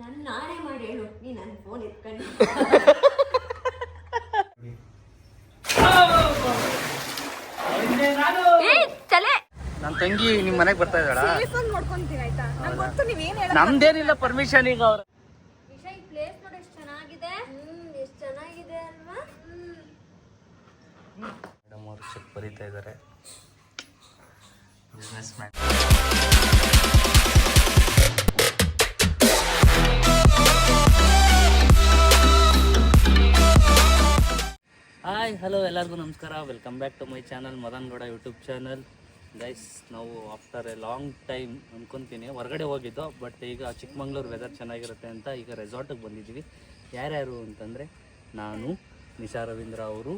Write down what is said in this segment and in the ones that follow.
ನನ್ನ ನಾನೇ ಮಾಡಿ ಹೇಳು. ನೀ ನನ್ನ ಫೋನ್ ತಲೆ. ನನ್ನ ತಂಗಿ ನಿಮ್ಮ ಮನೆಗೆ ಬರ್ತಾ ಇದ್ದಾಳ? ನೋಡ್ಕೊಂತೀನಿ ಆಯ್ತಾ? ನಂಗೆ ಗೊತ್ತು ನೀವು ಹೇಳ ನಮ್ದೇನಿಲ್ಲ ಪರ್ಮಿಷನ್ ಈಗ ಅವ್ರ. ವಿಷಯ ಈ ಪ್ಲೇಸ್ ನೋಡಿ ಎಷ್ಟು ಚೆನ್ನಾಗಿದೆ? ಹ್ಮ್ ಎಷ್ಟು ಚೆನ್ನಾಗಿದೆ ಅಲ್ವಾ? ಹ್ಮ್. ಮೇಡಮ್ ಅವರು ಚೆಕ್ ಬರೀತಾ ಇದ್ದಾರೆ ಬಿಸ್ನೆಸ್ ಮ್ಯಾನ್ ಹಾಯ್ ಹಲೋ ಎಲ್ಲರಿಗೂ ನಮಸ್ಕಾರ. Welcome back to my channel Madan Gowda YouTube channel guys ನಾವು ಆಫ್ಟರ್ ಎ ಲಾಂಗ್ ಟೈಮ್ ಅಂದ್ಕೊತೀನಿ ಹೊರಗಡೆ ಹೋಗಿದ್ದು ಬಟ್ ಈಗ ಚಿಕ್ಕಮಂಗ್ಳೂರು ವೆದರ್ ಚೆನ್ನಾಗಿರುತ್ತೆ ಅಂತ ಈಗ ರೆಸಾರ್ಟಿಗೆ ಬಂದಿದ್ದೀವಿ. ಯಾರ್ಯಾರು ಅಂತಂದರೆ, ನಾನು, ನಿಶಾ ರವೀಂದ್ರ ಅವರು,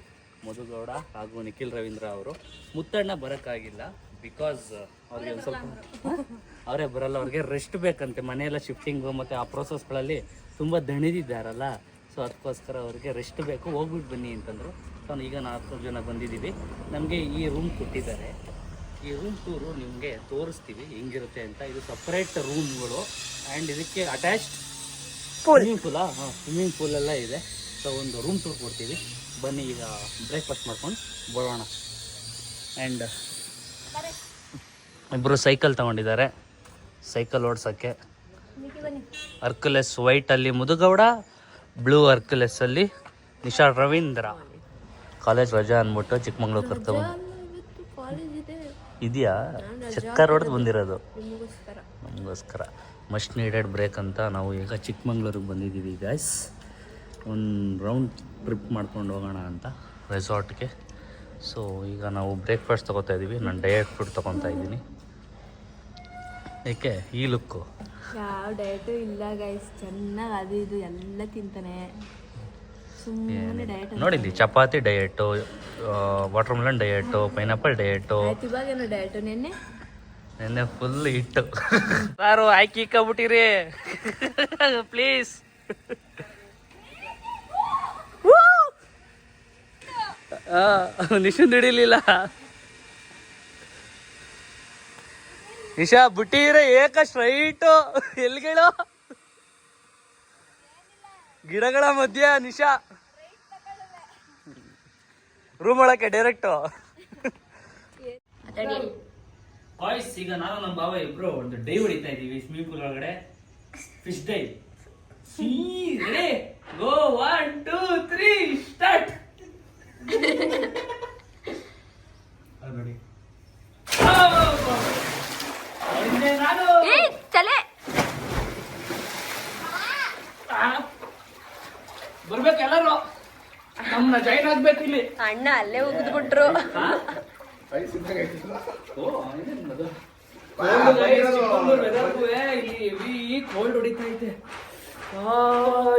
ಮಧುಗೌಡ ಹಾಗೂ ನಿಖಿಲ್ ರವೀಂದ್ರ ಅವರು. ಮುತ್ತಣ್ಣ ಬರೋಕ್ಕಾಗಿಲ್ಲ ಬಿಕಾಸ್ ಅವ್ರಿಗೆ ಒಂದು ಸ್ವಲ್ಪ ಅವರೇ ಬರಲ್ಲ, ಅವ್ರಿಗೆ ರೆಸ್ಟ್ ಬೇಕಂತೆ. ಮನೆಯೆಲ್ಲ ಶಿಫ್ಟಿಂಗು ಮತ್ತು ಆ ಪ್ರೋಸೆಸ್ಗಳಲ್ಲಿ ತುಂಬ ದಣಿದಿದ್ದಾರಲ್ಲ ಸೊ ಅದಕ್ಕೋಸ್ಕರ ಅವ್ರಿಗೆ ರೆಸ್ಟ್ ಬೇಕು. ಹೋಗ್ಬಿಟ್ಟು ಬನ್ನಿ ಅಂತಂದರು. ಸೊ ಈಗ ನಾಲ್ಕು ಜನ ಬಂದಿದ್ದೀವಿ. ನಮಗೆ ಈ ರೂಮ್ ಕೊಟ್ಟಿದ್ದಾರೆ. ಈ ರೂಮ್ ಟೂರು ನಿಮಗೆ ತೋರಿಸ್ತೀವಿ ಹೆಂಗಿರುತ್ತೆ ಅಂತ. ಇದು ಸಪ್ರೇಟ್ ರೂಮ್ಗಳು ಆ್ಯಂಡ್ ಇದಕ್ಕೆ ಅಟ್ಯಾಚ್ಡ್ ಸ್ವಿಮ್ಮಿಂಗ್ ಪೂಲಾ ಹಾಂ ಸ್ವಿಮ್ಮಿಂಗ್ ಪೂಲ್ ಎಲ್ಲ ಇದೆ. ಸೊ ಒಂದು ರೂಮ್ ಟೂರ್ ಕೊಡ್ತೀವಿ. ಬನ್ನಿ ಈಗ ಬ್ರೇಕ್ಫಾಸ್ಟ್ ಮಾಡ್ಕೊಂಡು ಬರೋಣ. ಆ್ಯಂಡ್ ಇಬ್ಬರು ಸೈಕಲ್ ತಗೊಂಡಿದ್ದಾರೆ. ಸೈಕಲ್ ಓಡ್ಸೋಕ್ಕೆ. ಅರ್ಕಲೆಸ್ ವೈಟಲ್ಲಿ ಮುದುಗೌಡ ಬ್ಲೂ ಅರ್ಕುಲೆಸ್ಸಲ್ಲಿ ನಿಶಾ ರವೀಂದ್ರ. ಕಾಲೇಜ್ ರಜಾ ಅಂದ್ಬಿಟ್ಟು ಚಿಕ್ಕಮಂಗ್ಳೂರು ಕರ್ಕೊಂಡು ಇದೆಯಾ? ಚಕ್ಕರ್ ಹೊಡೆದು ಬಂದಿರೋದು. ನಿಮಗೋಸ್ಕರ. ಮಸ್ಟ್ ನೀಡೆಡ್ ಬ್ರೇಕ್ ಅಂತ ನಾವು ಈಗ ಚಿಕ್ಕಮಂಗ್ಳೂರಿಗೆ ಬಂದಿದ್ದೀವಿ ಗಾಯ್ಸ್ ಒಂದು ರೌಂಡ್ ಟ್ರಿಪ್ ಮಾಡ್ಕೊಂಡು ಹೋಗೋಣ ಅಂತ ರೆಸಾರ್ಟ್ಗೆ ಸೊ ಈಗ ನಾವು ಬ್ರೇಕ್ಫಾಸ್ಟ್ ತೊಗೋತಾ ಇದ್ದೀವಿ ನಾನು ಡಯಟ್ ಫುಡ್ ತೊಗೊತಾ ಇದ್ದೀನಿ. ಏಕೆ? ಈ ಲುಕ್ಕು ಯಾವ ಡಯಟು ಇಲ್ಲ ಗೈಸ್ ಚೆನ್ನಾಗಿ ಅದು ಇದು ಎಲ್ಲ ತಿಂತಾನೆ. ನೋಡಿಲ್ಲಿ chapati diet watermelon diet pineapple diet ನಿನ್ನೆ? ಫುಲ್ ಹಿಟ್ಟು. ಸಾರು ಆಯ್ಕೆ ಇಕ್ಕಬಿಟ್ಟಿರಿ. ಪ್ಲೀಸ್ ನಿಶು ಹಿಡಿಲಿಲ್ಲ. ನಿಶಾ ಬುಟ್ಟಿರೆ ಏಕ ಸ್ಟ್ರೈಟು ಎಲ್ಲಿಗಳು? ಗಿಡಗಳ ಮಧ್ಯ ನಿಶಾ. ರೂಮ್ ಒಳಕ್ಕೆ ಡೈರೆಕ್ಟ್ ಬಾಯ್ಸ್ ಈಗ ನಾನು ನಮ್ಮ ಬಾವ ಇಬ್ರು ಒಂದು ಡೈ ಹೊಡಿತಾ ಇದೀವಿ ಸ್ವಿಮ್ಮಿಂಗ್ ಪೂಲ್ ಒಳಗಡೆ. Fish dive go one two three start ಇರ್ಲಿ. ಅಣ್ಣ ಅಲ್ಲೇ ಹೋಗುದು ಬಿಟ್ರು. ಕೋಲ್ಡ್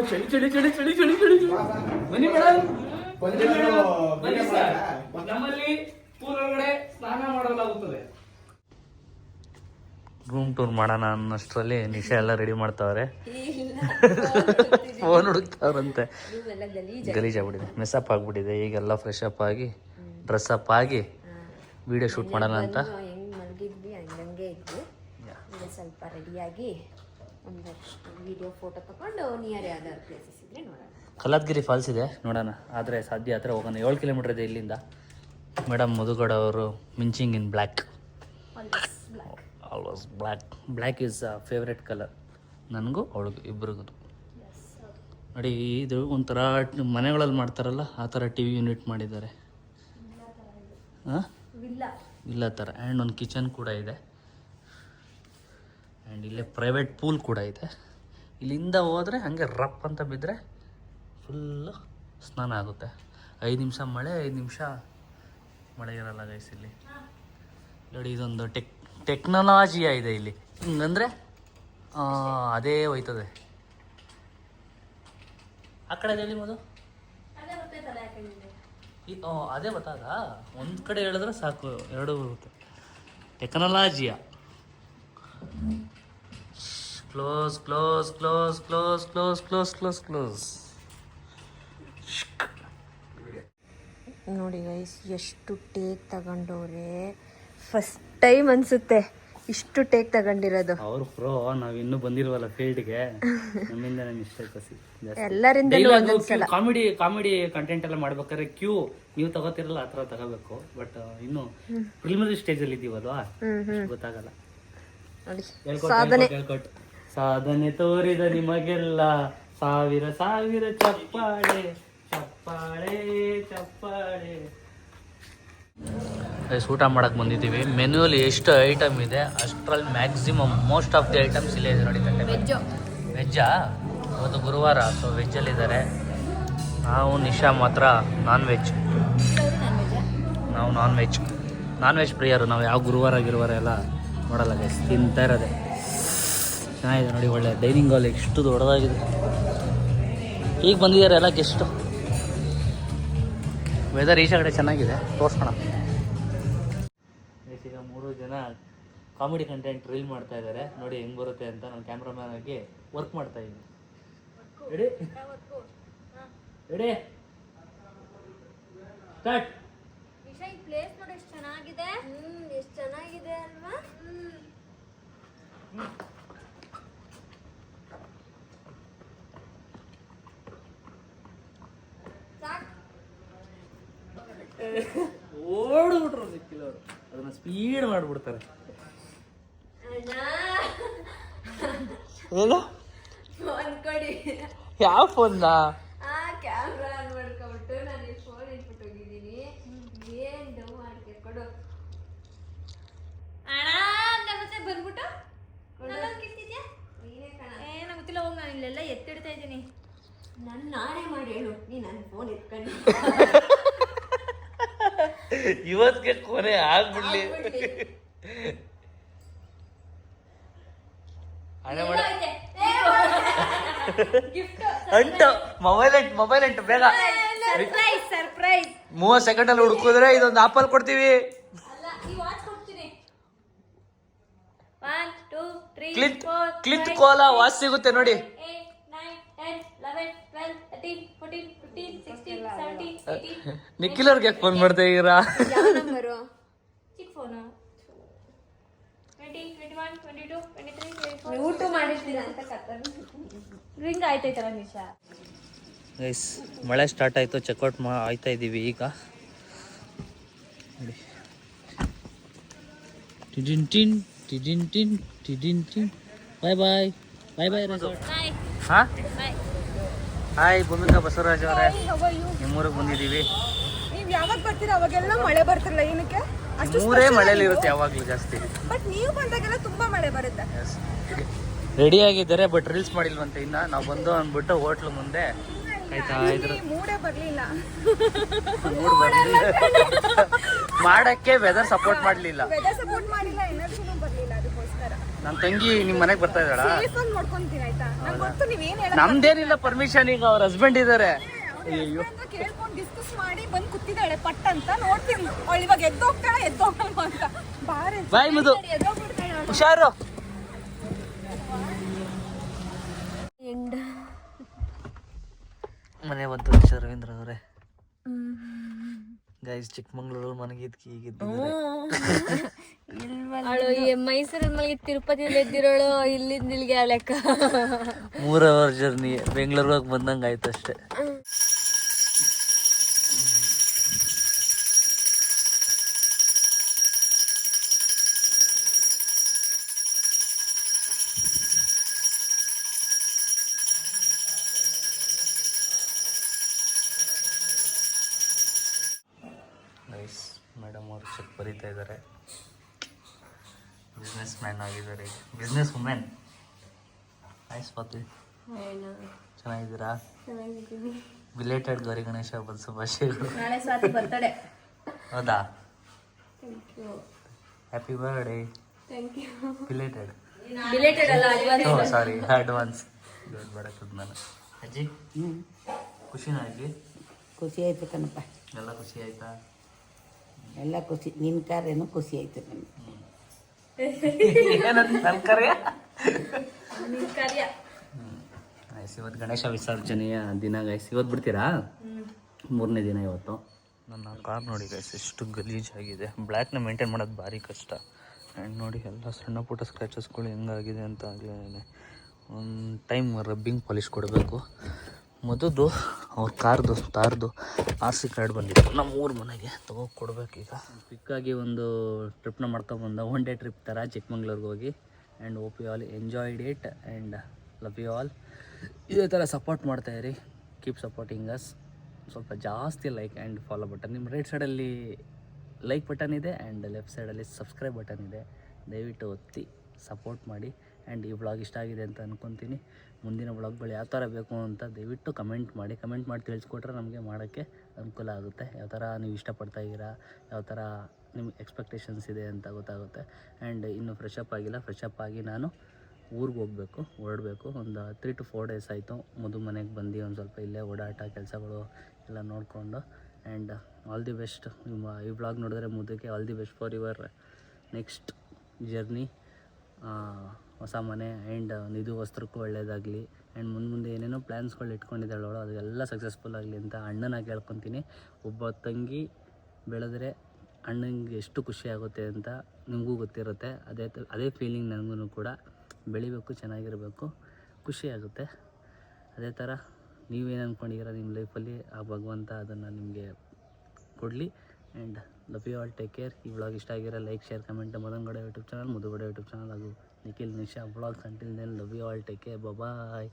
ಚಳಿ ಚಳಿ ಚಳಿ ಚಳಿ ಚಳಿ ಚಳಿ ನಮ್ಮಲ್ಲಿ ಸ್ನಾನ ಮಾಡಲಾಗುತ್ತದೆ. ರೂಮ್ ಟೂರ್ ಮಾಡೋಣ ಅನ್ನೋಷ್ಟರಲ್ಲಿ ನಿಶಾ ಎಲ್ಲ ರೆಡಿ ಮಾಡ್ತಾವ್ರೆ. ಫೋನ್ ಹುಡುಕ್ತಾವ್ರಂತೆ. ಇವೆಲ್ಲ ಗಲೀಜ್ ಆಗಿಬಿಟ್ಟಿದೆ. ಈಗೆಲ್ಲ ಫ್ರೆಶ್ ಅಪ್ ಆಗಿ ಡ್ರೆಸ್ ಅಪ್ ಆಗಿ ವಿಡಿಯೋ ಶೂಟ್ ಮಾಡೋಣ ಅಂತ. ಸ್ವಲ್ಪ ರೆಡಿಯಾಗಿ ಒಂದಷ್ಟು ವಿಡಿಯೋ ಫೋಟೋ ತಗೊಂಡು ನಿಯರ್ ಯಾವ್ದಾದ್ರು ಪ್ಲೇಸಸ್ ಇದ್ರೆ ನೋಡೋಣ. ಕಲಾದ್ಗಿರಿ ಫಾಲ್ಸ್ ಇದೆ ನೋಡೋಣ. ಆದರೆ ಸಾಧ್ಯ ಆದರೆ ಹೋಗೋಣ. ಏಳು ಕಿಲೋಮೀಟರ್ ಇದೆ ಇಲ್ಲಿಂದ. ಮೇಡಮ್ ಮಧುಗಡ ಅವರು ಮಿಂಚಿಂಗ್ in black. Always black black is favourite colour ನನಗೂ ಅವಳಿಗೂ ಇಬ್ಬರಿಗೂ ನೋಡಿ, ಇದು ಒಂಥರ ಮನೆಗಳಲ್ಲಿ ಮಾಡ್ತಾರಲ್ಲ, ಆ ಥರ ಟಿ ವಿ ಯೂನಿಟ್ ಮಾಡಿದ್ದಾರೆ. ಹಾಂ ಇಲ್ಲ ಥರ ಆ್ಯಂಡ್ ಒಂದು ಕಿಚನ್ ಕೂಡ ಇದೆ. ಆ್ಯಂಡ್ ಇಲ್ಲೇ ಪ್ರೈವೇಟ್ ಪೂಲ್ ಕೂಡ ಇದೆ. ಇಲ್ಲಿಂದ ಹೋದರೆ ಹಾಗೆ ರಪ್ ಅಂತ ಬಿದ್ದರೆ ಫುಲ್ಲು ಸ್ನಾನ ಆಗುತ್ತೆ. ಐದು ನಿಮಿಷ ಮಳೆ, ಐದು ನಿಮಿಷ ಮಳೆ ಇರಲ್ಲ ಗೈಸ್ ಇಲ್ಲಿ. ನೋಡಿ, ಇದೊಂದು ಟೆಕ್ ಟೆಕ್ನಾಲಜಿಯ ಇದೆ ಇಲ್ಲಿ. ಹಿಂಗಂದರೆ ಅದೇ ಹೋಯ್ತದೆ. ಆ ಕಡೆ ಹೇಳಿ ಮದು ಈ- ಆ, ಅದೇ ಗೊತ್ತಾಗ ಒಂದು ಕಡೆ ಹೇಳಿದ್ರೆ ಸಾಕು ಎರಡು ಬರುತ್ತೆ ಟೆಕ್ನಾಲಜಿಯ close close close close close close close close ನೋಡಿ ಗೈಸ್ ಎಷ್ಟು ಟೇಕ್ ತಗೊಂಡವ್ರೆ? ಫಸ್ಟ್ ಟೈಮ್ ಅನ್ಸುತ್ತೆ. ಇಷ್ಟು ಟೇಕ್ ತಗೊಂಡಿರೋದು. ಅವರು ಪ್ರೋ ನಾವ್ ಇನ್ನೂ ಫೀಲ್ಡ್ ಫೀಲ್ಡ್ಗೆ ನಮ್ಮಿಂದ ಮಿಸ್ಟೇಕ್ ಎಲ್ಲರಿಂದ ಕಾಮಿಡಿ ಕಾಮಿಡಿ ಕಂಟೆಂಟ್ ಎಲ್ಲ ಮಾಡ್ಬೇಕಾದ್ರೆ ಕ್ಯೂ ನೀವು ತಗೋತಿರಲ್ಲ ಆ ಥರ ತಗೋಬೇಕು. ಬಟ್ ಇನ್ನು ಪ್ರಿಲಿಮಿನರಿ ಸ್ಟೇಜ್ ಅಲ್ಲಿ ಇದೀವಲ್ವಾ ಗೊತ್ತಾಗಲ್ಲ. ಹೇಳ್ಕೊಟ್ಟು. ಸಾಧನೆ ತೋರಿದ ನಿಮಗೆಲ್ಲ. ಸಾವಿರ ಸಾವಿರ ಚಪ್ಪಾಳೆ ಚಪ್ಪಾಳೆ ಚಪ್ಪಾಳೆ. ಊಟ ಮಾಡೋಕ್ಕೆ ಬಂದಿದ್ದೀವಿ. ಮೆನ್ಯೂಲಿ ಎಷ್ಟು ಐಟಮ್ ಇದೆ ಅಷ್ಟರಲ್ಲಿ maximum most of the items ಇಲ್ಲೇ ಇದೆ ನೋಡಿ ವೆಜ್ಜು. ವೆಜ್ಜಾ? ಇವತ್ತು ಗುರುವಾರ ಸೊ ವೆಜ್ಜಲ್ಲಿದ್ದಾರೆ ನಾವು ನಿಶಾ ಮಾತ್ರ ನಾನ್ ವೆಜ್ ನಾವು ನಾನ್ ವೆಜ್ ನಾನ್ ವೆಜ್ ಪ್ರಿಯರು ನಾವು ಯಾವ ಗುರುವಾರ ಗಿರುವಾರ ಎಲ್ಲ ನೋಡಲ್ಲ ಗೈಸ್ ತಿಂತಾ ಇರೋದೆ. ಚೆನ್ನಾಗಿದೆ ನೋಡಿ ಒಳ್ಳೆ ಡೈನಿಂಗ್ ಹಾಲ್ ಎಷ್ಟು ದೊಡ್ಡದಾಗಿದೆ. ಈಗ ಬಂದಿದ್ದಾರೆ ಎಲ್ಲ ಗೆಸ್ಟು ವೆದರ್ ಈಚೆ ಕಡೆ ಚೆನ್ನಾಗಿದೆ. ತೋರ್ಸೋಣ ಮೂರು ಜನ ಕಾಮಿಡಿ ಕಂಟೆಂಟ್ ರೀಲ್ ಮಾಡ್ತಾ ಇದ್ದಾರೆ ನೋಡಿ ಹೆಂಗ್ ಬರುತ್ತೆ ಅಂತ ನಾನು ಕ್ಯಾಮ್ರಾಮ್ಯಾನ್ ಆಗಿ ವರ್ಕ್ ಮಾಡ್ತಾ ಇದ್ದೀನಿ. ರೆಡಿ ರೆಡಿ ಸ್ಟಾರ್ಟ್ ಪ್ಲೇಸ್ ನೋಡಿ ಎಷ್ಟು ಚೆನ್ನಾಗಿದೆ? ಹ್ಮ್ ಎಷ್ಟು ಚೆನ್ನಾಗಿದೆ ಅಲ್ವಾ? ಅದನ್ನ ಸ್ಪೀಡ್ ಮಾಡ್ಬಿಡ್ತಾರೆ. ಏನು? ಫೋನ್ ಕೊಡಿ. ಯಾವ ಫೋನ್ನ ಆ ಕ್ಯಾಮ್ರಾ ಆನ್ ಮಾಡ್ಕೊಬಿಟ್ಟು ನಾನು ಈ ಫೋನ್ ಇಟ್ಬಿಟ್ಟು ಹೋಗಿದ್ದೀನಿ. ಏನ್ ಡವ್ ಮಾಡ್ಕೆ ಕೊಡು. ಅಣ್ಣ ನಮ್ಮತ್ತೆ ಬಂದ್ಬಿಟ್ಟು? ನನ್ನೊಂದ್ ಕಿತ್ತಿದ್ಯಾ ನೀನೇ ಕಣ. ಏನ ಗೊತ್ತಿಲ್ಲ ಹೋಗಿ ನಾನು ಇಲ್ಲೆಲ್ಲ ಎತ್ತಿಡ್ತಾ ಇದ್ದೀನಿ. ನನ್ನ ನಾನೇ ಮಾಡಿ ಹೇಳು. ನೀ ನನ್ನ ಫೋನ್ ಇಟ್ಕೊಂಡು ಇವತ್ತಿಗೆ ಕೊನೆ ಆಗ್ಬಿಡ್ಲಿ. ಹಣೆ ಮಾಡ. ಅಂಟು ಮೊಬೈಲ್ ಅಂಟು ಮೊಬೈಲ್ ಅಂಟು ಬೇಗ. ಸರ್ಪ್ರೈಸ್ ಸರ್ಪ್ರೈಸ್ ಮೂವತ್ತು ಸೆಕೆಂಡಲ್ಲಿ ಹುಡುಕಿದ್ರೆ ಇದೊಂದು ಆಪಲ್ ಕೊಡ್ತೀವಿ. ಕ್ಲಿತ್ ಕ್ಲಿತ್ ಕೋಲ ವಾಸ್ ಸಿಗುತ್ತೆ ನೋಡಿ. ಟೆನ್ ಯಾಕೆ ಫೋನ್ ಮಾಡ್ತಾ ಇದೀರಾ ನಂಬರು ಚಿಕ್ಕ ಫೋನು ಗೈಸ್ ಮಳೆ ಸ್ಟಾರ್ಟ್ ಆಯಿತು ಚೆಕ್ಔಟ್ ಮಾ ಆಯ್ತಾ ಇದ್ದೀವಿ ಈಗ. ನೋಡಿ. ಟಿಡಿನ್ ಟಿನ್ ಟಿಡಿನ್ ಟಿನ್ ಟಿಡಿನ್ tin. Bye bye bye bye resort ಹಾಂ ಬಾಯ್ ಹಾಯ್ ಭೂಮಿಕಾ ಬಸವರಾಜ್ ಅವರೇ. ನಿಮ್ಮೂರಿಗೆ ಬಂದಿದ್ದೀವಿ. ನೀವು ಯಾವಾಗ ಬರ್ತೀರಾ? ಅವಾಗೆಲ್ಲ ಮಳೆ ಬರ್ತಿರಲ್ಲ ಏನಕ್ಕೆ? ಮೂರೇ ಮಳೆಯಲ್ಲಿ ಇರುತ್ತೆ ಯಾವಾಗಲೂ ಜಾಸ್ತಿ. ಬಟ್ ನೀವು ಬಂದಾಗೆಲ್ಲ ತುಂಬಾ ಮಳೆ ಬರುತ್ತೆ. ರೆಡಿ ಆಗಿದ್ದಾರೆ ಬಟ್ ರೀಲ್ಸ್ ಮಾಡಿಲ್ವಂತೆ ಇನ್ನ. ನಾವು ಬಂದು ಅಂದ್ಬಿಟ್ಟು ಹೋಟ್ಲು ಮುಂದೆ. ಆಯ್ತಾ? ಇದ್ರು ಮೂಡೇ ಬರಲಿಲ್ಲ. ಮೂಡ್ ಬರ್ಲಿಲ್ಲ. ಮಾಡಕ್ಕೆ ವೆದರ್ ಸಪೋರ್ಟ್ ಮಾಡಲಿಲ್ಲ. ವೆದರ್ ಸಪೋರ್ಟ್ ಮಾಡಿಲ್ಲ ನಮ್ಮ ತಂಗಿ ನಿಮ್ಮ ಮನೆಗೆ ಬರ್ತಾ ಇದ್ದಾಳ? ನೋಡ್ಕೊಂತೀನಿ ಆಯ್ತಾ? ನಂಗೆ ಗೊತ್ತು ನಮ್ದೇನಿಲ್ಲ ಪರ್ಮಿಷನ್ ಈಗ ಅವ್ರ ಹಸ್ಬೆಂಡ್ ಇದ್ದಾರೆ ಅಂತ ಕೇಳ್ಕೊಂಡು ಡಿಸ್ಕಸ್ ಮಾಡಿ ಬಂದ್ ಕೂತಿದ್ದಾಳೆ ಪಟ್ ಅಂತ ನೋಡ್ತೀನಿ. ಅವಳು ಇವಾಗ ಎದ್ದೋಗ್ತಾಳೆ ಅಂತ. ಬಾರೆ ಬಾಯ್ ಮುದು ಎದ್ದೋಗ್ಬಿಡ್ತಾಳೆ ಅವ್ಳು. ಹುಷಾರು. ಎಂಡ್. ಮನೆ ಬಂತು ರವೀಂದ್ರ ಅವರೇ. ಗೈಸ್ ಚಿಕ್ಕಮಂಗ್ಳೂರಲ್ಲಿ ಮನಗಿದ್ಕಿ ಈಗಿದ್ದು ಅವಳು ಮೈಸೂರಲ್ಲಿ ಮಲಗಿ ತಿರುಪತಿಯಲ್ಲಿ ಎದ್ದಿರೋಳು ಇಲ್ಲಿಂದ ಇಲ್ಲಿಗೆ ಆ ಲೆಕ್ಕ. ಮೂರ್ ಅವರ್ ಜರ್ನಿ ಬೆಂಗಳೂರಿಗೆ ಬಂದಂಗೆ ಆಯ್ತು ಅಷ್ಟೇ ಮೇಡಮ್ ಅವರು ಚೆಕ್ ಬರೀತಾ ಇದ್ದಾರೆ. ಬಿಸ್ನೆಸ್ ಮ್ಯಾನ್ ಆಗಿದ್ದಾರೆ. ಬಿಸ್ನೆಸ್ ವುಮೆನ್ ನೈಸ್ ಪಾಪಿ ಚೆನ್ನಾಗಿದ್ದೀರಾ? ಬಿಲೇಟೆಡ್ ಗೌರಿ ಗಣೇಶ ಹಬ್ಬದ ಶುಭಾಶಯಗಳು. ನಾಳೆ ಸ್ವಾತಿ ಬರ್ತಡೆ ಹೌದಾ? ಹ್ಯಾಪಿ ಬರ್ಡೇ ಬಿಲೇಟೆಡ್ ರಿಲೇಟೆಡ್ ಅಲ್ಲ ಓ ಸಾರಿ ಅಡ್ವಾನ್ಸ್ ದೊಡ್ಡ ಬರತ್ತದ ನಾನು ಅಜ್ಜಿ ಖುಷಿನಾ ಅಜ್ಜಿ? ಖುಷಿ ಆಯ್ತು ಕಣಪ್ಪ. ಎಲ್ಲ ಖುಷಿ ಆಯ್ತಾ? ಎಲ್ಲ ಖುಷಿ ನಿನ್ನ ಕಾರ್ಯನೂ ಖುಷಿ ಆಯ್ತು ನನಗೆ. ಇವತ್ತು ಗಣೇಶ ವಿಸರ್ಜನೆಯ ದಿನ ಗೈಸ್ ಇವತ್ತು ಬಿಡ್ತೀರಾ? ಮೂರನೇ ದಿನ ಇವತ್ತು. ನನ್ನ ಕಾರ್ ನೋಡಿ ಗೈಸ್ ಎಷ್ಟು ಗಲೀಜಾಗಿದೆ ಬ್ಲ್ಯಾಕ್ನ ಮೇಂಟೈನ್ ಮಾಡೋದು ಭಾರಿ ಕಷ್ಟ. ಆ್ಯಂಡ್ ನೋಡಿ ಎಲ್ಲ ಸಣ್ಣ ಪುಟ್ಟ ಸ್ಕ್ರ್ಯಾಚಸ್ಗಳು ಹೆಂಗಾಗಿದೆ ಅಂತ ಆಗಲೇ ಒಂದು ಟೈಮ್ ರಬ್ಬಿಂಗ್ ಪಾಲಿಶ್ ಕೊಡಬೇಕು. ಮೊದಲು ಅವ್ರ ಕಾರ್ದು, ತಾರ್ದು ಆರ್ ಸಿ ಕಾರ್ಡ್ ಬಂದಿತ್ತು. ನಮ್ಮ ಊರ ಮನೆಗೆ. ತಗೋ ಈಗ. ಕ್ವಿಕ್ಕಾಗಿ ಒಂದು ಟ್ರಿಪ್ನ ಮಾಡ್ಕೊಬಂದ ಒನ್ ಡೇ ಟ್ರಿಪ್ ಥರ ಚಿಕ್ಕಮಂಗ್ಳೂರಿಗೆ ಹೋಗಿ. And hope you all enjoyed it and love you all ಇದೇ ಥರ ಸಪೋರ್ಟ್ ಮಾಡ್ತಾಯಿರಿ ಕೀಪ್ ಸಪೋರ್ಟಿಂಗ್ ಅಸ್ ಸ್ವಲ್ಪ ಜಾಸ್ತಿ ಲೈಕ್ ಆ್ಯಂಡ್ ಫಾಲೋ ಬಟನ್ ನಿಮ್ಮ ರೈಟ್ ಸೈಡಲ್ಲಿ ಲೈಕ್ ಬಟನ್ ಇದೆ ಆ್ಯಂಡ್ ಲೆಫ್ಟ್ ಸೈಡಲ್ಲಿ ಸಬ್ಸ್ಕ್ರೈಬ್ ಬಟನ್ ಇದೆ. ದಯವಿಟ್ಟು ಒತ್ತಿ ಸಪೋರ್ಟ್ ಮಾಡಿ. ಆ್ಯಂಡ್ ಈ ಬ್ಲಾಗ್ ಇಷ್ಟ ಆಗಿದೆ ಅಂತ ಅಂದ್ಕೊತೀನಿ ಮುಂದಿನ ವ್ಲಾಗ್ಗಳು ಯಾವ ಥರ ಬೇಕು ಅಂತ ದಯವಿಟ್ಟು ಕಮೆಂಟ್ ಮಾಡಿ. ಕಮೆಂಟ್ ಮಾಡಿ ತಿಳಿಸ್ಕೊಟ್ರೆ ನಮಗೆ ಮಾಡೋಕ್ಕೆ ಅನುಕೂಲ ಆಗುತ್ತೆ. ಯಾವ ಥರ ನೀವು ಇಷ್ಟಪಡ್ತಾ ಇದ್ದೀರಾ, ಯಾವ ಥರ ನಿಮ್ಮ ಎಕ್ಸ್ಪೆಕ್ಟೇಷನ್ಸ್ ಇದೆ ಅಂತ ಗೊತ್ತಾಗುತ್ತೆ. ಆ್ಯಂಡ್ ಇನ್ನು ಫ್ರೆಶ್ ಅಪ್ ಆಗಿಲ್ಲ. ಫ್ರೆಶ್ ಅಪ್ ಆಗಿ ನಾನು ಊರಿಗೆ ಹೋಗಬೇಕು, ಹೊರಡಬೇಕು. ಒಂದು ತ್ರೀ ಟು ಫೋರ್ ಡೇಸ್ ಆಯಿತು. ಮದು ಮನೆಗೆ ಬಂದು ಒಂದು ಸ್ವಲ್ಪ ಇಲ್ಲೇ ಓಡಾಟ, ಕೆಲಸಗಳು ಎಲ್ಲ ನೋಡಿಕೊಂಡು. ಆ್ಯಂಡ್ ಆಲ್ ದಿ ಬೆಸ್ಟ್ ನಿಮ್ಮ ಈ ಬ್ಲಾಗ್ ನೋಡಿದ್ರೆ ಮುದಕ್ಕೆ all the best for your next journey ಹೊಸ ಮನೆ ಆ್ಯಂಡ್ ನಿಧು ವಸ್ತ್ರಕ್ಕೂ ಒಳ್ಳೆಯದಾಗಲಿ ಆ್ಯಂಡ್ ಮುಂದೆ ಮುಂದೆ ಏನೇನೋ ಪ್ಲ್ಯಾನ್ಸ್ಗಳು ಇಟ್ಕೊಂಡಿದ್ದಾಳೆ ಅವಳು, ಅದೆಲ್ಲ ಸಕ್ಸಸ್ಫುಲ್ ಆಗಲಿ ಅಂತ ಅಣ್ಣನ ಕೇಳ್ಕೊತೀನಿ ಒಬ್ಬ ತಂಗಿ ಬೆಳೆದ್ರೆ ಅಣ್ಣಂಗೆ ಎಷ್ಟು ಖುಷಿ ಆಗುತ್ತೆ ಅಂತ ನಿಮಗೂ ಗೊತ್ತಿರುತ್ತೆ. ಅದೇ ಅದೇ ಫೀಲಿಂಗ್ ನನಗೂ ಕೂಡ. ಬೆಳಿಬೇಕು, ಚೆನ್ನಾಗಿರಬೇಕು ಖುಷಿಯಾಗುತ್ತೆ ಅದೇ ಥರ ನೀವೇನು ಅಂದ್ಕೊಂಡಿದ್ದೀರ ನಿಮ್ಮ ಲೈಫಲ್ಲಿ ಆ ಭಗವಂತ ಅದನ್ನು ನಿಮಗೆ ಕೊಡಲಿ and love you all take care ಈ ವ್ಲಾಗ್ ಇಷ್ಟ ಆಗಿರೋ like share comment Madangade YouTube channel Mudugade YouTube channel ಹಾಗೂ Nikhil Nisha vlogs until then love you all take care bye